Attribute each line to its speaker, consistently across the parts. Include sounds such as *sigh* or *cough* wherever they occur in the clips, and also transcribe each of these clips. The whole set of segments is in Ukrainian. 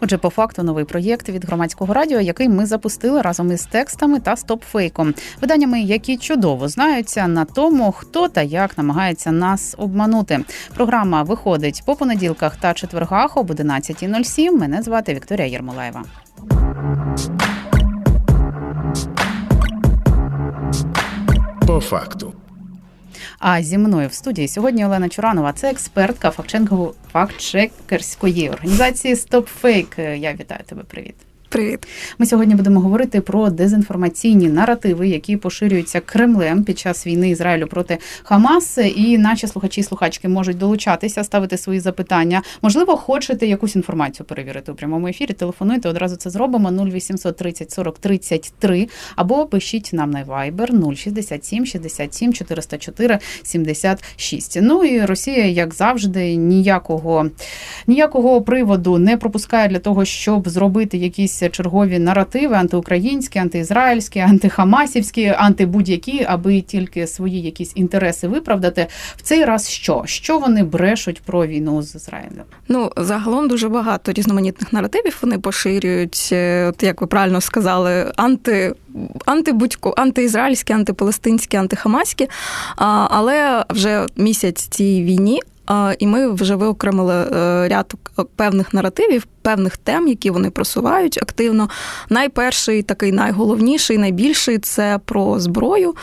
Speaker 1: Отже, по факту новий проєкт від громадського радіо, який ми запустили разом із текстами та стопфейком, виданнями, які чудово знаються на тому, хто та як намагається нас обманути. Програма виходить по понеділках та четвергах об 11.07. Мене звати Вікторія Єрмолаєва.
Speaker 2: По факту.
Speaker 1: А зі мною в студії сьогодні Олена Чуранова. Це експертка фактчекерської організації StopFake. Я вітаю тебе. Привіт.
Speaker 3: Привіт.
Speaker 1: Ми сьогодні будемо говорити про дезінформаційні наративи, які поширюються Кремлем під час війни Ізраїлю проти Хамас. І наші слухачі і слухачки можуть долучатися, ставити свої запитання. Можливо, хочете якусь інформацію перевірити у прямому ефірі. Телефонуйте, одразу це зробимо 0800 30 40 33 або пишіть нам на Viber 067 67 404 76. Ну і Росія, як завжди, ніякого ніякого приводу не пропускає для того, щоб зробити якісь чергові наративи антиукраїнські, антиізраїльські, антихамасівські, антибудь-які, аби тільки свої якісь інтереси виправдати. В цей раз що? Що вони брешуть про війну з Ізраїлем?
Speaker 3: Ну загалом дуже багато різноманітних наративів вони поширюють. е, От як ви правильно сказали, анти. Антибудько, антиізраїльські, антипалестинські, антихамаські. Але вже місяць цій війні, і ми вже виокремили е, ряд певних наративів, певних тем, які вони просувають активно. Найперший, такий найголовніший, найбільший це про зброю,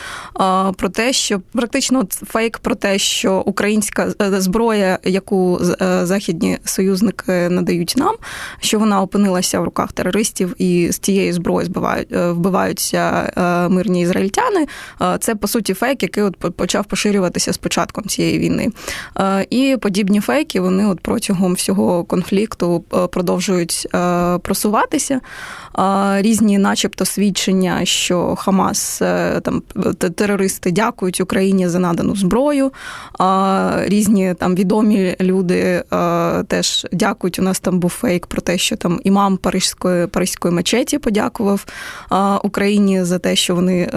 Speaker 3: про те, що практично фейк про те, що українська е, зброя, яку е, західні союзники надають нам, що вона опинилася в руках терористів, і з цієї зброї збивають е, вбиваються е, мирні ізраїльтяни. Е, Це по суті фейк, який от почав поширюватися з початком цієї війни. Е, І подібні фейки вони от протягом всього конфлікту е, продовжують е, просуватися. Е, Різні, начебто, свідчення, що Хамас там терористи дякують Україні за надану зброю. Різні там відомі люди теж дякують. У нас там був фейк про те, що там імам Паризької Паризької мечеті подякував Україні за те, що вони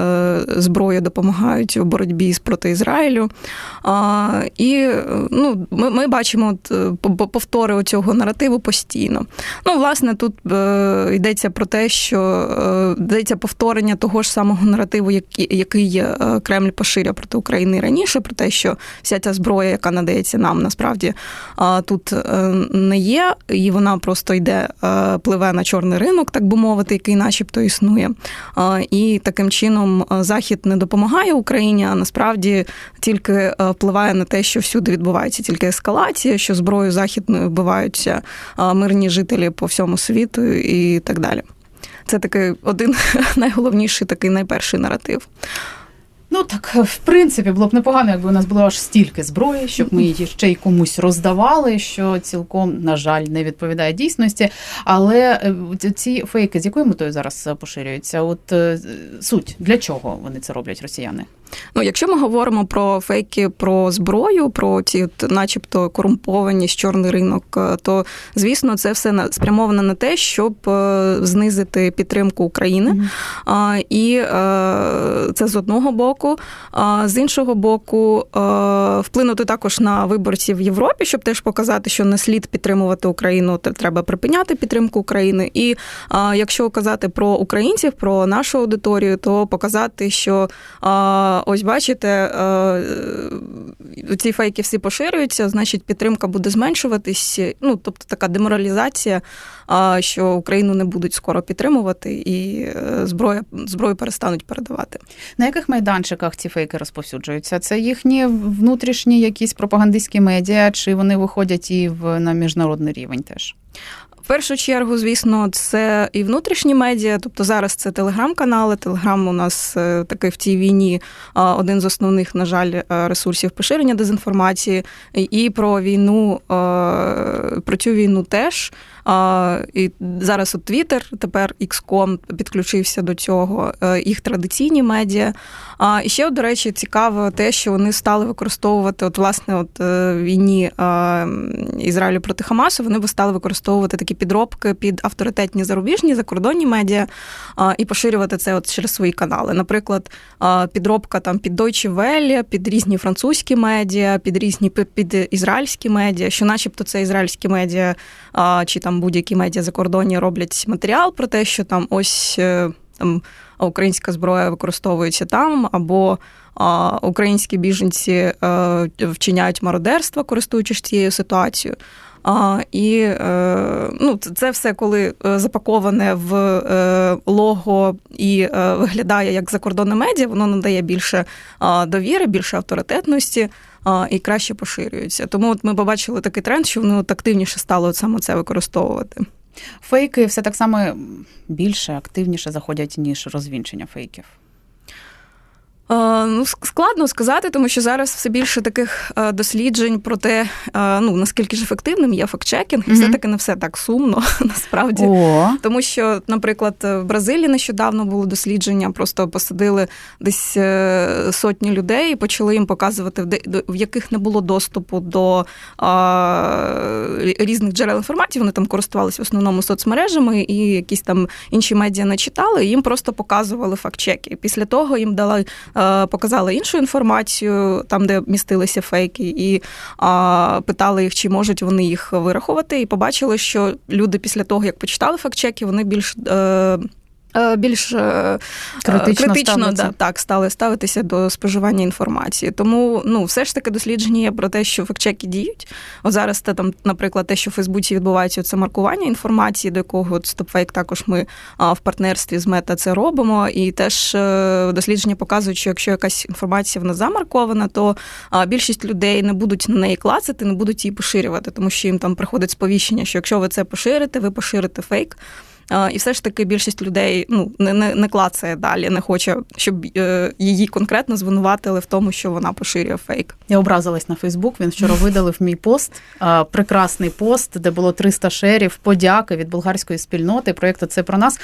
Speaker 3: зброю допомагають у боротьбі з проти Ізраїлю. І е, ну, ми, ми бачимо от, е, по- повтори цього наративу постійно. Ну, власне, тут е, йдеться про те, що е, йдеться повторення того ж самого наративу, який, який е, Кремль поширював проти України раніше, про те, що вся ця зброя, яка надається нам, насправді а, тут е, не є, і вона просто йде, е, пливе на чорний ринок, так би мовити, який начебто існує. І таким чином е, Захід не допомагає Україні, а насправді тільки е, впливає на те, що всюди відбувається тільки ескалація, що зброю західною вбиваються мирні жителі по всьому світу і так далі. Це такий один *laughs* найголовніший, такий найперший наратив.
Speaker 1: Ну так, в принципі, було б непогано, якби у нас було аж стільки зброї, щоб ми її ще й комусь роздавали, що цілком, на жаль, не відповідає дійсності. Але е, ці- фейки з якою метою зараз поширюються? От е, суть для чого вони це роблять, росіяни?
Speaker 3: Ну, якщо ми говоримо про фейки про зброю, про ці, начебто, корумпованість, чорний ринок, е, то звісно, це все спрямовано на те, щоб е, знизити підтримку України. А, І е, це з одного боку. А з іншого боку, вплинути також на виборців в Європі, щоб теж показати, що не слід підтримувати Україну, треба припиняти підтримку України. І а, якщо казати про українців, про нашу аудиторію, то показати, що ось бачите, е, ці фейки всі поширюються, значить підтримка буде зменшуватись. Ну тобто така деморалізація, що Україну не будуть скоро підтримувати, і е, зброя зброю перестануть передавати.
Speaker 1: На яких майданчиках ці фейки розповсюджуються? Це їхні внутрішні якісь пропагандистські медіа, чи вони виходять і в на міжнародний рівень теж?
Speaker 3: Першу чергу, звісно, це і внутрішні медіа. Тобто зараз це телеграм-канали. Телеграм у нас таки в цій війні один з основних, на жаль, е, ресурсів поширення дезінформації. І- про війну, е, про цю війну теж І зараз от Twitter, тепер XCOM підключився до цього, е, їх традиційні медіа. І ще, до речі, цікаво те, що вони стали використовувати, от, власне, от війні Ізраїлю проти Хамасу, вони стали використовувати такі підробки під авторитетні зарубіжні закордонні медіа і поширювати це от через свої канали. Наприклад, підробка там під Deutsche Welle, під різні французькі медіа, під різні під ізраїльські медіа, що, начебто, це ізраїльські медіа чи там будь-які медіа закордонні роблять матеріал про те, що там ось е, там українська зброя використовується там, або українські біженці е, вчиняють мародерство, користуючись цією ситуацією. А, І е, ну, це все, коли запаковане в лого і виглядає як закордонне медіа, воно надає більше довіри, більше авторитетності і краще поширюються. Тому от ми побачили такий тренд, що воно активніше стало саме це використовувати.
Speaker 1: Фейки все так само більше, активніше заходять, ніж розвінчення фейків.
Speaker 3: Е, ну, складно сказати, тому що зараз все більше таких е, досліджень про те, е, ну наскільки ж ефективним є фактчекінг, і mm-hmm. все таки не все так сумно *laughs* насправді.
Speaker 1: О.
Speaker 3: Тому що, наприклад, в Бразилії нещодавно було дослідження, просто посадили десь сотні людей і почали їм показувати, в яких не було доступу до а, різних джерел інформації. Вони там користувалися в основному соцмережами і якісь там інші медіа не читали. і Їм просто показували фактчеки. Після того їм дали. Е, показали іншу інформацію, там де містилися фейки, і питали їх, чи можуть вони їх вирахувати, і побачили, що люди після того, як почитали фактчеки, вони більш. Е, більш е, критично, критично да, так стали ставитися до споживання інформації. Тому ну, все ж таки дослідження є про те, що фактчеки діють. От зараз те, там, наприклад, те, що в Фейсбуці відбувається це маркування інформації, до якого от StopFake також ми в партнерстві з Мета це робимо. І теж е, дослідження показують, що якщо якась інформація вона замаркована, то більшість людей не будуть на неї клацати, не будуть її поширювати, тому що їм там приходить сповіщення, що якщо ви це поширите, ви поширите фейк. І все ж таки більшість людей ну не не, не клацає далі, не хоче, щоб е, її конкретно звинуватили в тому, що вона поширює фейк.
Speaker 1: Я образилась на Фейсбук. Він вчора видалив мій пост, прекрасний пост, де було 300 шерів. Подяки від болгарської спільноти. Проєкту це про нас.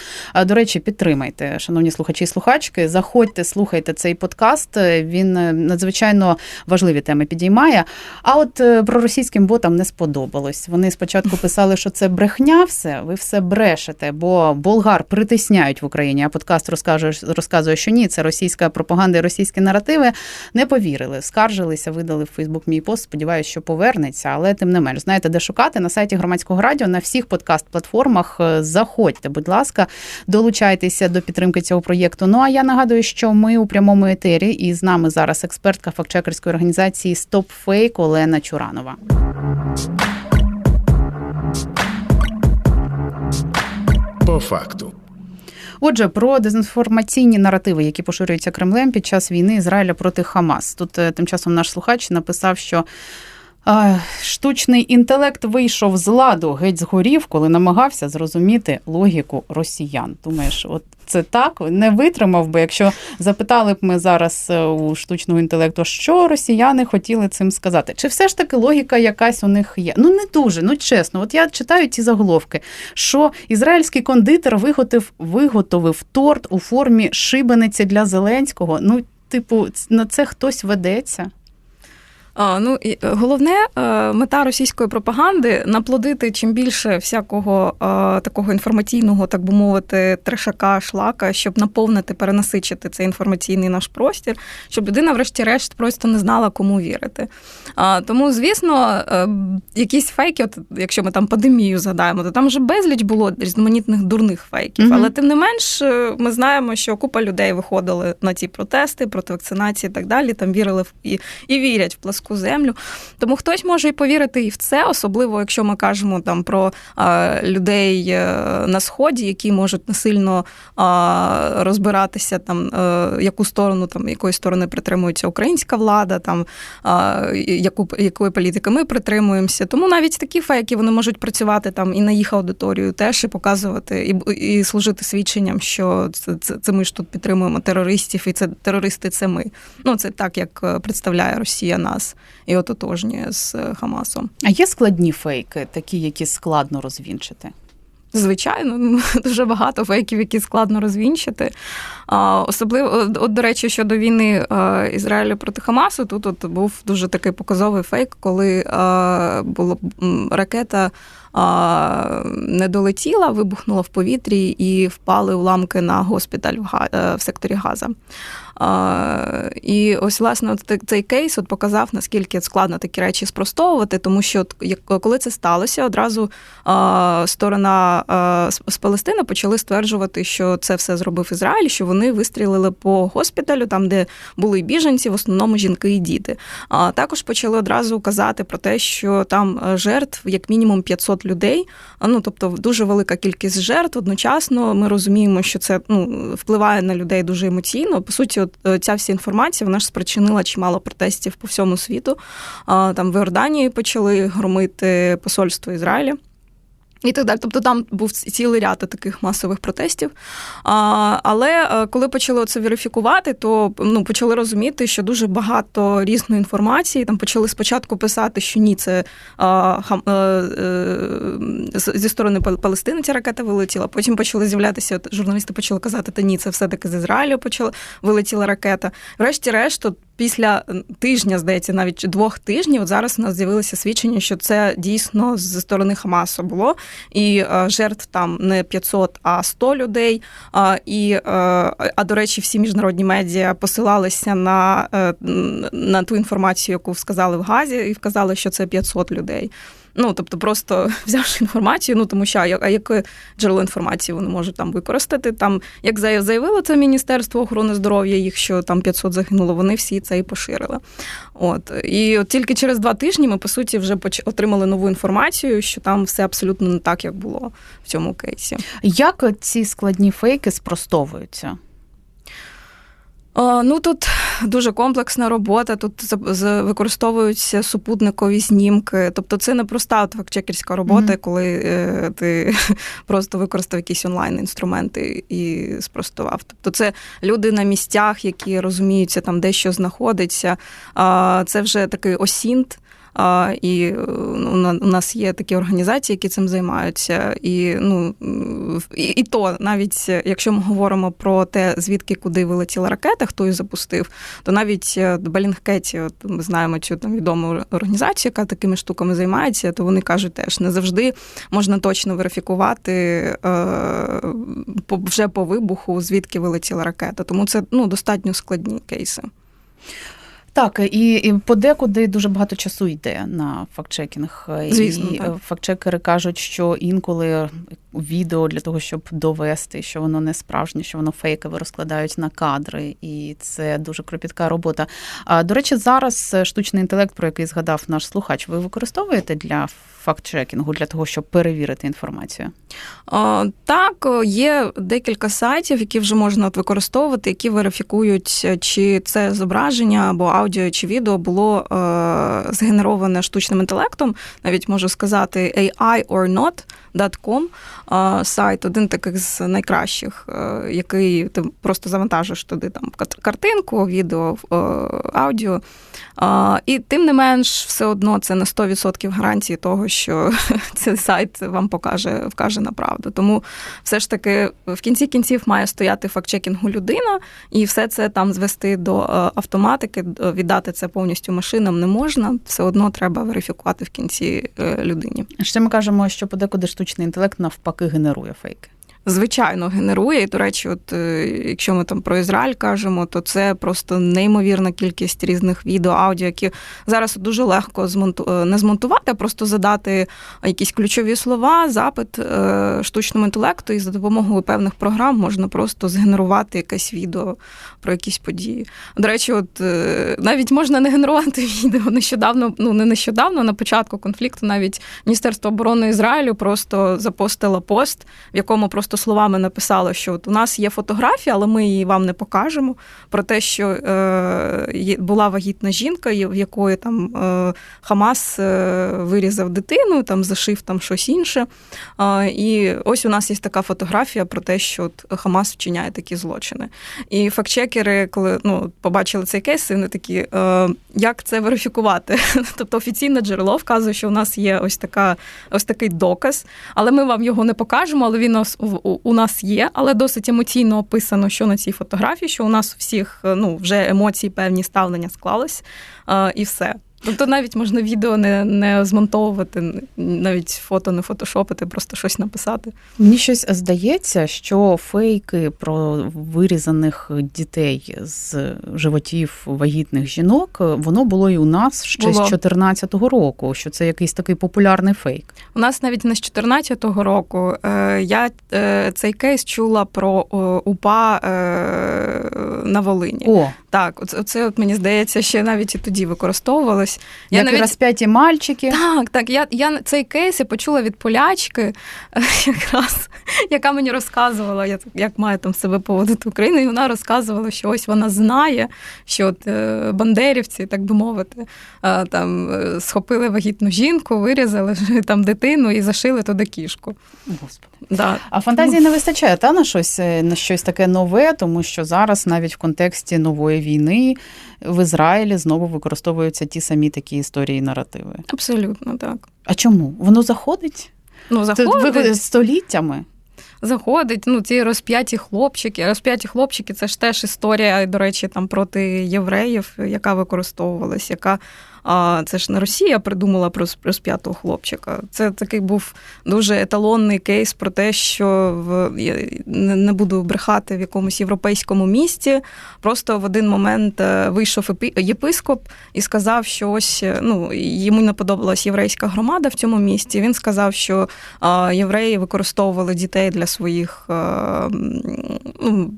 Speaker 1: До речі, підтримайте, шановні слухачі і слухачки. Заходьте, слухайте цей подкаст. Він е, надзвичайно важливі теми підіймає. А от е, про російським ботам не сподобалось. Вони спочатку писали, що це брехня, все ви все брешете бо болгар притисняють в Україні. А подкаст розкаже, розказує, що ні, це російська пропаганда і російські наративи. Не повірили, скаржилися, видали в Фейсбук мій пост. Сподіваюся, що повернеться, але тим не менш, знаєте, де шукати на сайті громадського радіо на всіх подкаст-платформах. Е, заходьте, будь ласка, долучайтеся до підтримки цього проєкту. Ну а я нагадую, що ми у прямому етері, і з нами зараз експертка фактчекерської організації StopFake Олена Чуранова.
Speaker 2: По факту.
Speaker 1: Отже, про дезінформаційні наративи, які поширюються Кремлем під час війни Ізраїля проти Хамас. Тут е, тим часом наш слухач написав, що. Штучний інтелект вийшов з ладу, геть згорів, коли намагався зрозуміти логіку росіян. Думаєш, от це так не витримав би, якщо запитали б ми зараз е, у штучного інтелекту, що росіяни хотіли цим сказати? Чи все ж таки логіка якась у них є? Ну не дуже, ну чесно. От я читаю ці заголовки, що ізраїльський кондитер виготовив, виготовив торт у формі шибениці для Зеленського. Ну, типу, на це хтось ведеться.
Speaker 3: Ну і е, головне е, мета російської пропаганди наплодити чим більше всякого е, такого інформаційного, так би мовити, трешака, шлака, щоб наповнити, перенасичити цей інформаційний наш простір, щоб людина, врешті-решт, просто не знала, кому вірити. Тому, звісно, якісь фейки, от якщо ми там пандемію згадаємо, то там вже безліч було різноманітних дурних фейків. Mm-hmm. Але тим не менш, ми знаємо, що купа людей виходили на ці протести проти вакцинації і так далі. Там вірили в і, і вірять в пласку українську землю. Тому хтось може і повірити і в це, особливо якщо ми кажемо там про а, людей е, на сході, які можуть насильно а, розбиратися, там а, е, яку сторону там якої сторони притримується українська влада, там яку якої політики ми притримуємося. Тому навіть такі фейки вони можуть працювати там і на їх аудиторію теж і показувати, і і служити свідченням, що це, це, це ми ж тут підтримуємо терористів, і це терористи, це ми. Ну це так як е, представляє Росія нас. І ототожнює з е, Хамасом.
Speaker 1: А є складні фейки, такі, які складно розвінчити?
Speaker 3: Звичайно, *laughs* дуже багато фейків, які складно розвінчити. Особливо, от, до речі, щодо війни а, Ізраїлю проти Хамасу, тут от був дуже такий показовий фейк, коли була ракета не долетіла, вибухнула в повітрі і впали уламки на госпіталь е, в секторі Газа. І ось, власне, от цей- кейс от показав, наскільки складно такі речі спростовувати, тому що коли це сталося, одразу сторона з Палестини почали стверджувати, що це все зробив Ізраїль, що вони вистрілили по госпіталю, там, де були біженці, в основному жінки і діти. А також почали одразу казати про те, що там е, жертв як мінімум 500 людей. Ну тобто дуже велика кількість жертв. Одночасно ми розуміємо, що це ну впливає на людей дуже емоційно. По суті, е, ця вся інформація вона ж спричинила чимало протестів по всьому світу. Там в Іорданії почали громити посольство Ізраїля. І так далі. Тобто там був цілий ряд таких масових протестів. А, але е, коли почали це верифікувати, то ну, почали розуміти, що дуже багато різної інформації. Там почали спочатку писати, що ні, це а, хам, е, е, зі сторони Пал- Палестини ця ракета вилетіла. Потім почали з'являтися, журналісти почали казати, та ні, це все-таки з Ізраїлю почала вилетіла ракета. Врешті-решт, після тижня, здається, навіть двох тижнів, от зараз у нас з'явилося свідчення, що це дійсно з сторони Хамасу було. І е, жертв там не 500, а 100 людей. І, е, а до речі, всі міжнародні медіа посилалися на, е, на ту інформацію, яку сказали в Газі, і вказали, що це 500 людей. Ну, тобто, просто *laughs* взявши інформацію, ну тому що а яке джерело інформації вони можуть там використати? Там, як заяв- заявило це Міністерство охорони здоров'я, їх що там 500 загинуло, вони всі це і поширили. От і от тільки через два тижні ми по суті вже поч- отримали нову інформацію, що там все абсолютно не так, як було в цьому кейсі.
Speaker 1: Як ці складні фейки спростовуються?
Speaker 3: А, Ну тут дуже комплексна робота. Тут використовуються супутникові знімки. Тобто, це не проста фактчекерська робота,
Speaker 1: Мгм.
Speaker 3: коли е, ти *laughs* просто використав якісь онлайн інструменти і спростував. Тобто, це люди на місцях, які розуміються там, де що знаходиться. Це вже такий осінт. І е, ну, у нас є такі організації, які цим займаються. І, ну, і, і то, навіть якщо ми говоримо про те, звідки куди вилетіла ракета, хто її запустив, то навіть Белінгкеті, от ми знаємо цю там відому організацію, яка такими штуками займається, то вони кажуть теж не завжди можна точно верифікувати е, вже по вибуху, звідки вилетіла ракета. Тому це ну, достатньо складні кейси.
Speaker 1: Так, і, і подекуди дуже багато часу йде на фактчекінг.
Speaker 3: Звісно,
Speaker 1: і
Speaker 3: так.
Speaker 1: е, фактчекери кажуть, що інколи відео для того, щоб довести, що воно не справжнє, що воно фейкове, розкладають на кадри, і це дуже кропітка робота. А до речі, зараз е, штучний інтелект, про який згадав наш слухач, ви використовуєте для фактчекінгу, для того, щоб перевірити інформацію?
Speaker 3: Так, є декілька сайтів, які вже можна от використовувати, які верифікують, е, чи це зображення або аудіо чи відео було е, згенероване штучним інтелектом. Навіть можу сказати AI or not.com е, сайт, один таких з найкращих, е, який ти просто завантажиш туди там картинку, відео, е, аудіо. І тим не менш, все одно це на 100% гарантії того, що *laughs* цей сайт вам покаже, вкаже на правду. Тому все ж таки в кінці кінців має стояти фактчекінгу людина, і все це там звести до е, автоматики, віддати це повністю машинам не можна. Все одно треба верифікувати в кінці людині.
Speaker 1: Ще ми кажемо, що подекуди штучний інтелект навпаки генерує фейки.
Speaker 3: Звичайно, генерує. І, до речі, от е, якщо ми там про Ізраїль кажемо, то це просто неймовірна кількість різних відео, аудіо, які зараз дуже легко змонту... е, не змонтувати, а просто задати якісь ключові слова, запит е, штучному інтелекту, і за допомогою певних програм можна просто згенерувати якесь відео про якісь події. До речі, от навіть можна не генерувати відео нещодавно, ну не нещодавно, на початку конфлікту, навіть Міністерство оборони Ізраїлю просто запостило пост, в якому просто просто словами написала, що от у нас є фотографія, але ми її вам не покажемо. Про те, що е, була вагітна жінка, в якої там е, Хамас е, вирізав дитину, там зашив там щось інше. Е, і ось у нас є така фотографія про те, що от Хамас вчиняє такі злочини. І фактчекери, коли ну, побачили цей кейс, вони такі, е, як це верифікувати? *laughs* тобто офіційне джерело вказує, що у нас є ось така, ось такий доказ, але ми вам його не покажемо. Але він у, у- нас є, але досить емоційно описано, що на цій фотографії, що у нас у всіх е, ну, вже емоції, певні ставлення склались, е, і все. Тобто навіть можна відео не, не змонтовувати, навіть фото не фотошопити, просто щось написати.
Speaker 1: Мені щось здається, що фейки про вирізаних дітей з животів вагітних жінок воно було і у нас ще
Speaker 3: Було.
Speaker 1: з 2014 року. Що це якийсь такий популярний фейк.
Speaker 3: У нас навіть не з 2014 року е, я е, цей кейс чула про УПА е, на Волині.
Speaker 1: О,
Speaker 3: Так, оце, оце от мені здається, ще навіть і тоді використовувалось. Я
Speaker 1: як
Speaker 3: навіть...
Speaker 1: розп'яті мальчики.
Speaker 3: Так, так. Я, я цей кейс я почула від полячки, е, *laughs* якраз, яка мені розказувала, як, як має там себе поводити Україна, і вона розказувала, що ось вона знає, що от е, бандерівці, так би мовити, е, там е, схопили вагітну жінку, вирізали *laughs* там дитину і зашили туди кішку.
Speaker 1: Господи.
Speaker 3: Да.
Speaker 1: А фантазії не вистачає та на щось на щось таке нове, тому що зараз навіть в контексті нової війни в Ізраїлі знову використовуються ті самі такі історії і наративи.
Speaker 3: Абсолютно так.
Speaker 1: А чому? Воно заходить?
Speaker 3: Ну, заходить,
Speaker 1: ви- століттями.
Speaker 3: заходить. Ну, ці розп'яті хлопчики. Розп'яті хлопчики це ж теж історія, до речі, там проти євреїв, яка використовувалась, яка а, це ж не Росія придумала про розп'ятого хлопчика. Це такий був дуже еталонний кейс про те, що в я не буду брехати в якомусь європейському місті. Просто в один момент е, вийшов єпископ і сказав, що ось е, ну йому не подобалась єврейська громада в цьому місті. Він сказав, що євреї використовували дітей для своїх ну,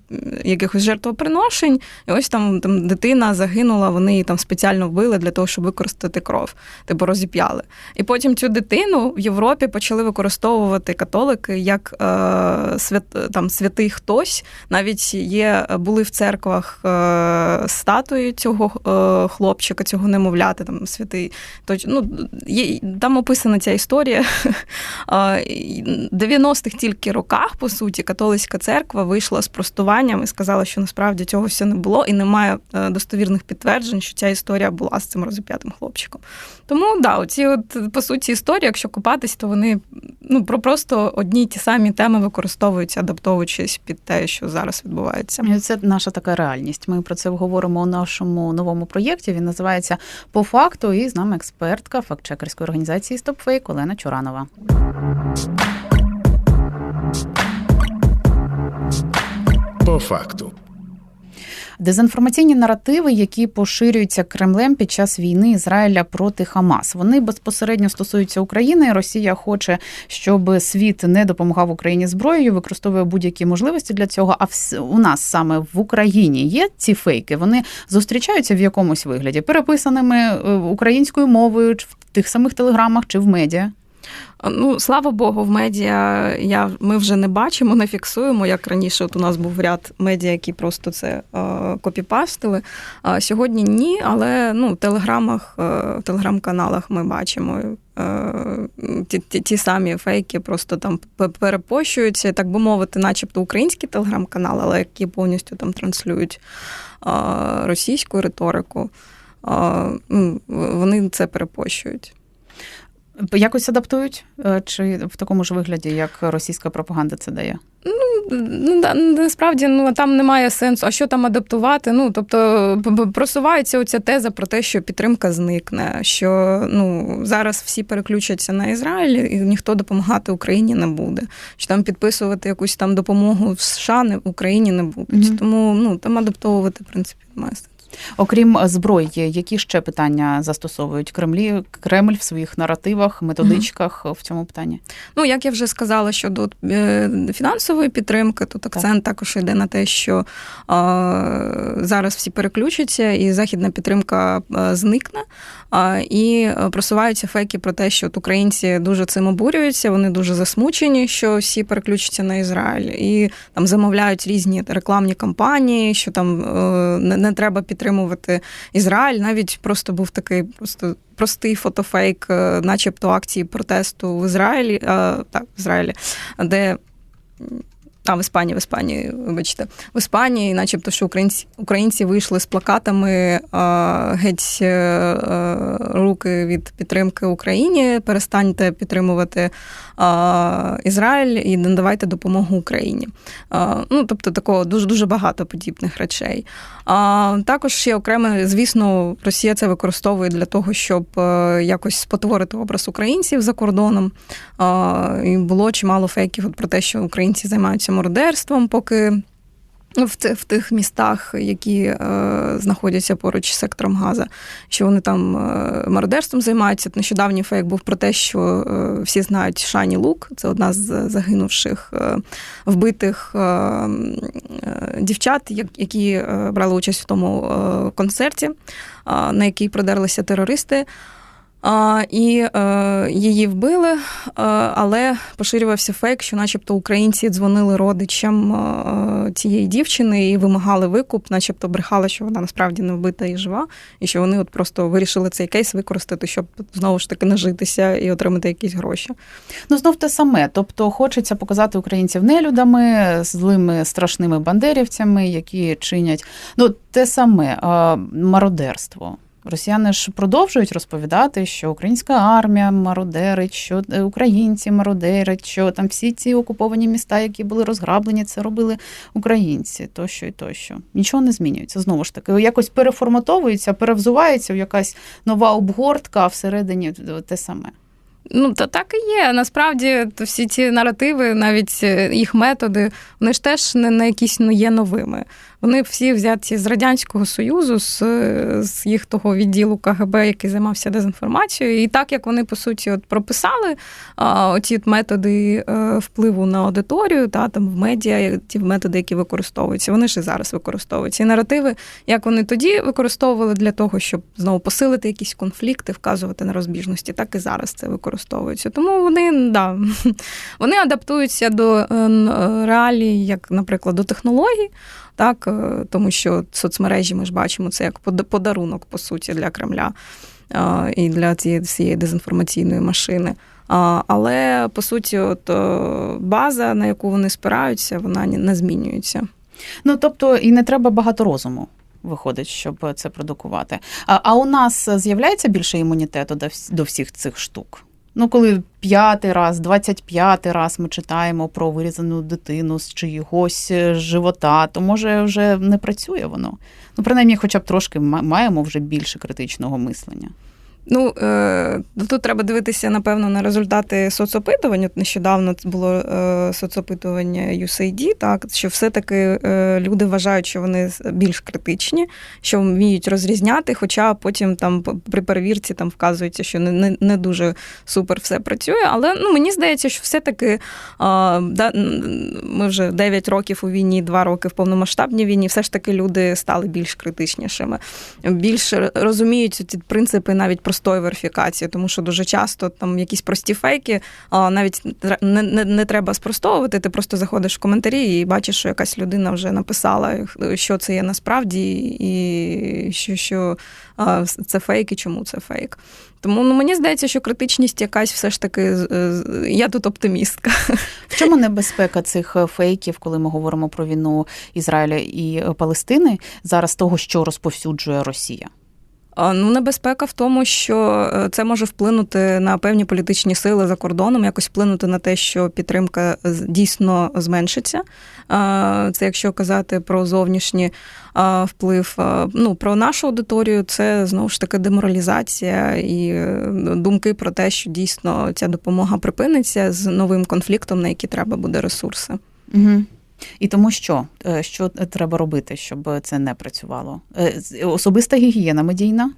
Speaker 3: якихось жертвоприношень. І ось там, там дитина загинула, вони її там спеціально вбили для того, щоб використати кров, типу розіп'яли. І потім цю дитину в Європі почали використовувати католики як е, свят, там, святий хтось. Навіть є, були в церквах е, статуї цього е, хлопчика, цього немовляти, там святий. Точ, ну, є, там описана ця історія. *laughs* А, 90-х тільки роках, по суті, католицька церква вийшла з простуванням і сказала, що насправді цього все не було, і немає е, достовірних підтверджень, що ця історія була з цим розіп'ятим хлопчиком. Тому да, оці от по суті історії, якщо купатись, то вони ну про просто одні й ті самі теми використовуються, адаптовуючись під те, що зараз відбувається.
Speaker 1: І Це наша така реальність. Ми про це говоримо у нашому новому проєкті. Він називається По факту. І з нами експертка фактчекерської організації StopFake Олена Чуранова.
Speaker 2: По факту.
Speaker 1: Дезінформаційні наративи, які поширюються Кремлем під час війни Ізраїля проти Хамас, вони безпосередньо стосуються України. Росія хоче, щоб світ не допомагав Україні зброєю, використовує будь-які можливості для цього. А у нас саме в Україні є ці фейки. Вони зустрічаються в якомусь вигляді, переписаними е, українською мовою, в тих самих телеграмах чи в медіа.
Speaker 3: Ну, слава Богу, в медіа я, ми вже не бачимо, не фіксуємо, як раніше. От у нас був ряд медіа, які просто це е, копіпастили. А сьогодні ні, але ну, в телеграмах, е, в телеграм-каналах ми бачимо. е, Ті, ті, ті самі фейки просто там перепощуються, так би мовити, начебто українські телеграм-канали, але які повністю там транслюють е, російську риторику. Ну, Вони це перепощують.
Speaker 1: Якось адаптують е, чи в такому ж вигляді, як російська пропаганда це дає?
Speaker 3: Ну, да, насправді ну, там немає сенсу. А що там адаптувати? Ну, тобто просувається оця теза про те, що підтримка зникне, що ну, зараз всі переключаться на Ізраїль і ніхто допомагати Україні не буде. Що там підписувати якусь там допомогу в США не, Україні не будуть.
Speaker 1: Мгм.
Speaker 3: Тому ну, там адаптовувати, в принципі, немає сенсу.
Speaker 1: Окрім зброї, які ще питання застосовують Кремлі Кремль в своїх наративах, методичках в цьому питанні?
Speaker 3: Ну, як я вже сказала, щодо е, фінансової підтримки, тут акцент також йде на те, що зараз всі переключаться, і західна підтримка зникне. І просуваються фейки про те, що от українці дуже цим обурюються, вони дуже засмучені, що всі переключаться на Ізраїль, і там замовляють різні рекламні кампанії, що там е, не, не треба підтримувати Ізраїль. Навіть просто був такий просто. Простий фотофейк, е, начебто акції протесту в Ізраїлі, а, так, в Ізраїлі, де а, в Іспанії, в Іспанії, вибачте, в Іспанії, начебто, що українці українці вийшли з плакатами а, геть а, руки від підтримки Україні, перестаньте підтримувати Ізраїль і надавайте допомогу Україні. Ну, тобто, такого дуже дуже багато подібних речей. А також ще окремо, звісно, Росія це використовує для того, щоб якось спотворити образ українців за кордоном. І було чимало фейків про те, що українці займаються мародерством, поки. В в тих містах, які е, знаходяться поруч з сектором Газа, що вони там е, мародерством займаються. Нещодавній фейк був про те, що е, всі знають Шані Лук, це одна з загинувших е, вбитих е, е, дівчат, які брали участь в тому концерті, на який продерлися терористи. І е, її вбили, е, але поширювався фейк, що, начебто, українці дзвонили родичам е, цієї дівчини і вимагали викуп, начебто брехали, що вона насправді не вбита і жива, і що вони от просто вирішили цей кейс використати, щоб знову ж таки нажитися і отримати якісь гроші.
Speaker 1: Ну знов те саме. Тобто, хочеться показати українців нелюдами, злими страшними бандерівцями, які чинять ну те саме мародерство. Росіяни ж продовжують розповідати, що українська армія мародерить, що е, українці мародерять, що там всі ці окуповані міста, які були розграблені, це робили українці, тощо і тощо. Нічого не змінюється. Знову ж таки, якось переформатовується, перевзувається в якась нова обгортка, всередині те саме.
Speaker 3: Ну, то так і є. Насправді всі ці наративи, навіть е, їх методи, вони ж теж не, не якісь ну, є новими. Вони всі взяті з Радянського Союзу, з з їх того відділу КГБ, який займався дезінформацією. І так як вони, по суті, от прописали а, оці методи е, впливу на аудиторію, та там в медіа, ті методи, які використовуються, вони ж і зараз використовуються. І наративи, як вони тоді використовували для того, щоб знову посилити якісь конфлікти, вказувати на розбіжності, так і зараз це використовується. Тому вони да, *laughs* вони адаптуються до е, реалій, як, наприклад, до технологій так е, тому що соцмережі ми ж бачимо це як подарунок, по суті, для Кремля і для цієї всієї дезінформаційної машини. Але по суті, от е, база, на яку вони спираються, вона не змінюється.
Speaker 1: Ну тобто і не треба багато розуму. Виходить, щоб це продукувати. А а у нас з'являється більше імунітету до всіх цих штук? Ну, коли п'ятий раз, двадцять п'ятий раз ми читаємо про вирізану дитину з чиїгось е, живота, то може вже не працює воно. Ну, принаймні, хоча б трошки маємо вже більше критичного мислення.
Speaker 3: Ну е, тут треба дивитися, напевно, на результати соцопитувань. От Нещодавно було е, соцопитування USAID, так що все-таки е, люди вважають, що вони більш критичні, що вміють розрізняти, хоча потім там при перевірці там вказується, що не не, не дуже супер все працює. Але ну мені здається, що все-таки да, ми вже 9 років у війні, 2 роки в повномасштабній війні, все ж таки люди стали більш критичнішими, більш розуміють ці принципи навіть простої верифікації, тому що дуже часто там якісь прості фейки, навіть не, не, не треба спростовувати. Ти просто заходиш в коментарі і бачиш, що якась людина вже написала, що це є насправді, і що що це фейк і чому це фейк. Тому ну мені здається, що критичність якась все ж таки я тут оптимістка.
Speaker 1: В чому небезпека цих фейків, коли ми говоримо про війну Ізраїля і Палестини зараз того, що розповсюджує Росія?
Speaker 3: Ну, небезпека в тому, що е, це може вплинути на певні політичні сили за кордоном, якось вплинути на те, що підтримка дійсно зменшиться. Це якщо казати про зовнішній вплив. Ну про нашу аудиторію, це знову ж таки деморалізація і е, думки про те, що дійсно ця допомога припиниться з новим конфліктом, на які треба буде ресурси.
Speaker 1: Угу. І тому що, Е, що треба робити, щоб це не працювало? Е, Особиста гігієна медійна.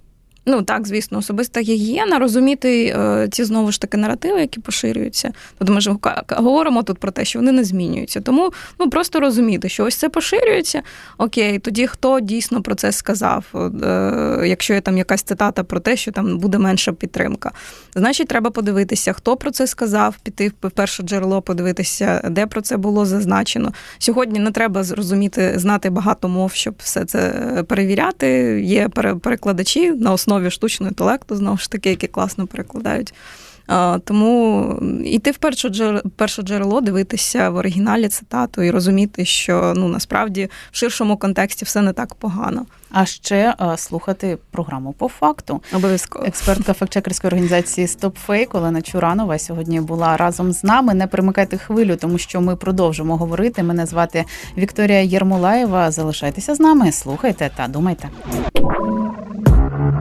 Speaker 3: Ну так, звісно, особиста гігієна, розуміти е, ці знову ж таки наративи, які поширюються. Тобто ми ж говоримо тут про те, що вони не змінюються. Тому ну просто розуміти, що ось це поширюється. Окей, тоді хто дійсно про це сказав? Е, якщо є там якась цитата про те, що там буде менша підтримка, значить, треба подивитися, хто про це сказав, піти в перше джерело, подивитися, де про це було зазначено. Сьогодні не треба зрозуміти, знати багато мов, щоб все це е, перевіряти. Є пере- перекладачі на основі штучного інтелекту, знову ж таки, які класно перекладають. Тому йти в перше джерело, перше джерело, дивитися в оригіналі цитату і розуміти, що ну насправді в ширшому контексті все не так погано.
Speaker 1: А ще е, слухати програму по факту.
Speaker 3: Обов'язково.
Speaker 1: Експертка фактчекерської організації StopFake Олена Чуранова сьогодні була разом з нами. Не примикайте хвилю, тому що ми продовжимо говорити. Мене звати Вікторія Єрмолаєва. Залишайтеся з нами, слухайте та думайте.